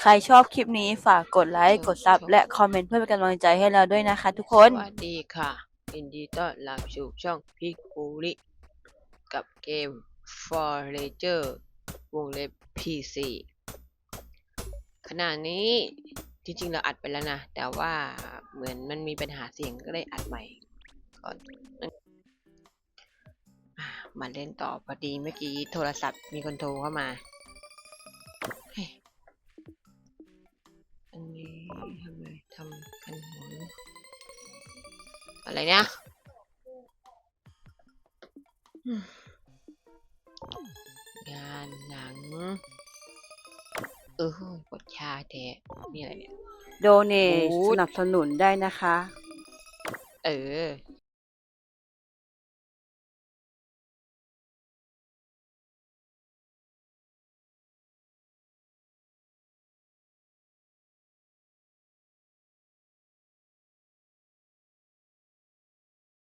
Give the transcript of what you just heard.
ใครชอบคลิปนี้ฝากกดไลค์ กดซับและคอมเมนต์เพื่อเป็นกำลังใจให้เราด้วยนะคะทุกคน สวัสดีค่ะยินดีต้อนรับสู่ช่องพิกบูริกับเกม For l e g e r วงเล็บ PC ขณะนี้จริงๆเราอัดไปแล้วนะ แต่ว่าเหมือนมันมีปัญหาเสียงก็เลยอัดใหม่ก่อนอะมาเล่นต่อพอดีเมื่อกี้โทรศัพท์มีคนโทรเข้ามา ทำไมทำกันหัวอะไรเนี่ยอืมงานหนัง เออกดชาแท้นี่อะไรเนี่ย โดเนโอ้สยนับสนุนได้นะคะ เออ